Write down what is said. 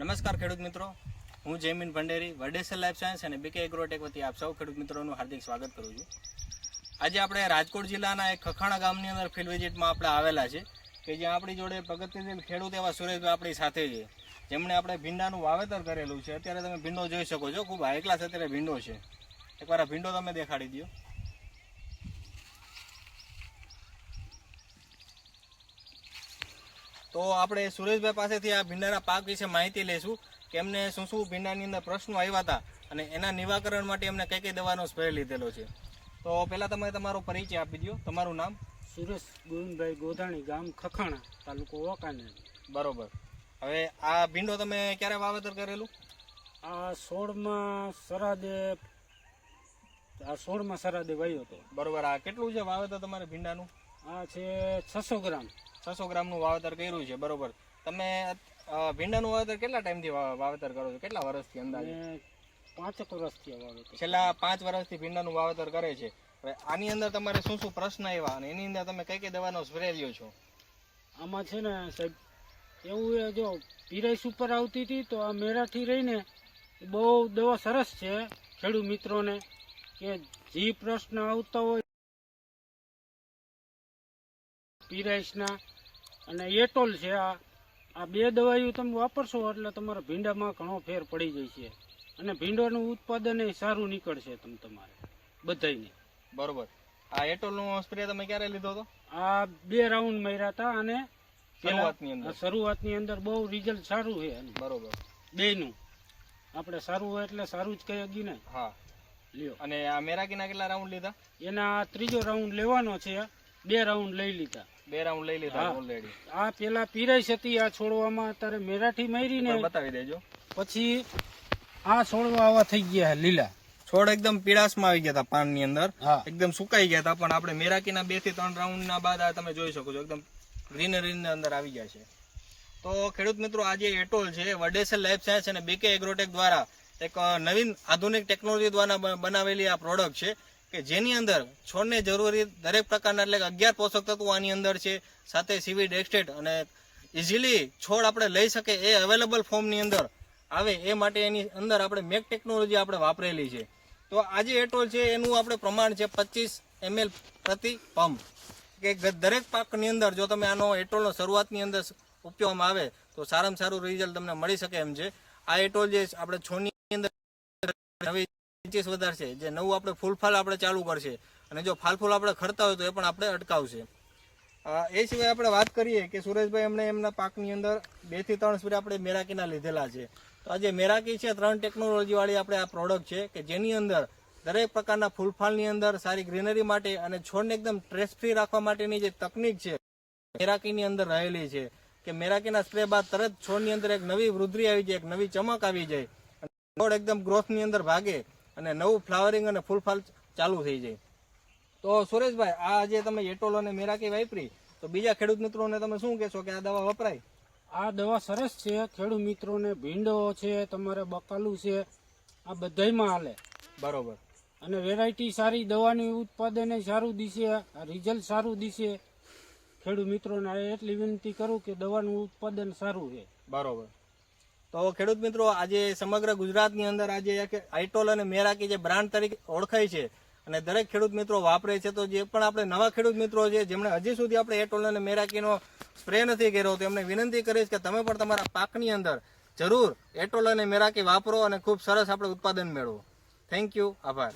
નમસ્કાર ખેડૂત મિત્રો. હું Jaymin Bhanderi Verdesian life science અને બીકે એગ્રોટેક વતી આપ સૌ ખેડૂત મિત્રોનું હાર્દિક સ્વાગત કરું છું. આજે આપણે રાજકોટ જિલ્લાના એક ખખાણા ગામની અંદર ફિલ્ડ વિઝિટમાં આપણે આવેલા છે, કે જ્યાં આપણી જોડે પ્રગતિશીલ ખેડૂત એવા સુરેશભાઈ આપણી સાથે છે. જેમણે આપણે ભીંડાનું વાવેતર કરેલું છે. અત્યારે તમે ભીંડો જોઈ શકો છો. ખૂબ હાઈ ક્લાસ અત્યારે ભીંડો છે. એકવાર આ ભીંડો તમે દેખાડી દો તો આપણે સુરેશભાઈ પાસેથી આ ભીંડાના પાક વિશે માહિતી લઈશું કે એમને શું શું ભીંડાની અંદર પ્રશ્નો આવ્યા હતા અને એના નિવાકરણ માટે એમને કઈ કઈ દવાનો સ્પ્રે લીધેલો છે. તો પહેલાં તમે તમારો પરિચય આપી દો તમારું નામ? સુરેશ ગોવિંદભાઈ ગોધાણી ગામ ખખાણા તાલુકો વાંકાનેર બરોબર. હવે આ ભીંડો તમે ક્યારે વાવેતર કરેલું? આ સોળમાં સરાદે આ સોળમાં સરાદે વાયો હતો. બરોબર. આ કેટલું છે વાવેતર તમારે ભીંડાનું? આ છે છસો ગ્રામ. છસો ગ્રામનું વાવેતર કર્યું છે બરોબર. તમે ભીંડાનું વાવેતર કેટલા ટાઈમથી વાવેતર કરો છો? કેટલા વર્ષથી અંદાજે? પાંચ વર્ષથી વાવેતર. છેલ્લા પાંચ વર્ષથી ભીંડાનું વાવેતર કરે છે. હવે આની અંદર તમારે શું શું પ્રશ્ન આવ્યા અને એની અંદર તમે કઈ કઈ દવાનો સ્પ્રે લ્યો છો? આમાં છે ને સાહેબ એવું એ જો પીરાઈસ ઉપર આવતી હતી તો આ મેરાથી રહીને બહુ દવા સરસ છે ખેડૂત મિત્રોને કે જે પ્રશ્ન આવતા હોય પીરાઈસના અને એટોલ છે આ. આ બે દવાઈઓ તમે વાપરશો એટલે તમારા ભીંડામાં ઘણો ફેર પડી જાય છે અને ભીંડાનું ઉત્પાદન એ સારું નીકળશે તમે તમારે બધાને બરોબર. આ એટોલનો સ્પ્રે તમે ક્યારે લીધો હતો? આ બે રાઉન્ડ માર્યા હતા અને શરૂઆતની અંદર. શરૂઆતની અંદર બહુ રિઝલ્ટ સારું છે બરોબર. બેનું આપણે સારું હોય એટલે સારું જ કહી હગી ને. હા. લ્યો. અને આ મેરાકીના કેટલા રાઉન્ડ લીધા? એના ત્રીજો રાઉન્ડ લેવાનો છે. બે રાઉન્ડ લઈ લીધા. બે રાઉન્ડ લઈ લીધા ઓલરેડી આ પેલા પીરાઈસ હતી આ છોડવામાં અત્યારે મેરાઠી મારી ને બતાવી દેજો. પછી આ છોડવા આવા થઈ ગયા લીલા. છોડ એકદમ પીળાશમાં આવી ગયા હતા પાનની અંદર. એકદમ સુકાઈ ગયા હતા પણ આપણે મેરાકીના બેથી ત્રણ રાઉન્ડ ના બાદ આ તમે જોઈ શકો છો એકદમ ગ્રીનરી અંદર આવી ગયા છે. તો ખેડૂત મિત્રો આજે એટોલ છે વડેસર લાઈફ સાયન્સ અને બીકે એગ્રોટેક દ્વારા એક નવીન આધુનિક ટેકનોલોજી દ્વારા બનાવેલી આ પ્રોડક્ટ છે. કે જેની અંદર છોડને જરૂરી દરેક પ્રકારના એટલે અગિયાર પોષક તત્વો આની અંદર છે, સાથે સીવીડ એક્સ્ટેટ અને ઇઝીલી છોડ આપણે લઈ શકે એ અવેલેબલ ફોર્મની અંદર આવે એ માટે એની અંદર આપણે મેક ટેકનોલોજી આપણે વાપરેલી છે. તો આ જે એટોલ છે એનું આપણે પ્રમાણ છે પચીસ એમએલ પ્રતિ પંપ કે દરેક પાકની અંદર જો તમે આનો એટોલનો શરૂઆતની અંદર ઉપયોગમાં આવે તો સારામાં સારું રિઝલ્ટ તમને મળી શકે એમ છે. આ એટોલ જે આપણે છોડની અંદર નવી ઇન્ચીસ વધારશે, જે નવું આપણે ફૂલફાલ આપણે ચાલુ કરશે અને જો ફાલફૂલ આપણે ખરતા હોય તો એ પણ આપણે અટકાવશે. એ સિવાય આપણે વાત કરીએ કે સુરેશભાઈ એમણે એમના પાકની અંદર બેથી ત્રણ સ્પ્રે આપણે મેરાકીના લીધેલા છે. તો આજે મેરાકી છે, ત્રણ ટેકનોલોજીવાળી આપણે આ પ્રોડક્ટ છે કે જેની અંદર દરેક પ્રકારના ફૂલફાલની અંદર સારી ગ્રીનરી માટે અને છોડને એકદમ સ્ટ્રેસ ફ્રી રાખવા માટેની જે તકનીક છે, મેરાકીની અંદર રહેલી છે કે મેરાકીના સ્પ્રે બાદ તરત છોડની અંદર એક નવી વૃદ્ધિ આવી જાય, એક નવી ચમક આવી જાય. છોડ એકદમ ગ્રોથની અંદર ભાગે અને નવું ફ્લાવરિંગ અને ફૂલફાલ ચાલુ થઈ જાય. તો સુરેશભાઈ આ જે તમે એટોલ અને મેરાકી વાપરી તો બીજા ખેડૂત મિત્રોને તમે શું કહેશો કે આ દવા વપરાય? આ દવા સરસ છે. ખેડૂત મિત્રોને ભીંડો છે તમારે બકાલું છે આ બધાયમાં હાલે. બરોબર. અને વેરાયટી સારી દવાની ઉત્પાદન સારું દિશે રિઝલ્ટ સારું દિશે. ખેડૂત મિત્રોને આ એટલી વિનંતી કરું કે દવાનું ઉત્પાદન સારું છે બરોબર. તો ખેડૂત મિત્રો, આજે સમગ્ર ગુજરાતની અંદર આજે આઈટોલ અને મેરાકી જે બ્રાન્ડ તરીકે ઓળખાય છે અને દરેક ખેડૂત મિત્રો વાપરે છે, તો જે પણ આપણે નવા ખેડૂત મિત્રો છે, જેમણે હજી સુધી આપણે એટોલ અને મેરાકીનો સ્પ્રે નથી કર્યો, તો એમને વિનંતી કરીશ કે તમે પણ તમારા પાકની અંદર જરૂર એટોલ અને મેરાકી વાપરો અને ખૂબ સરસ આપણે ઉત્પાદન મેળવો. થેન્ક યુ આભાર.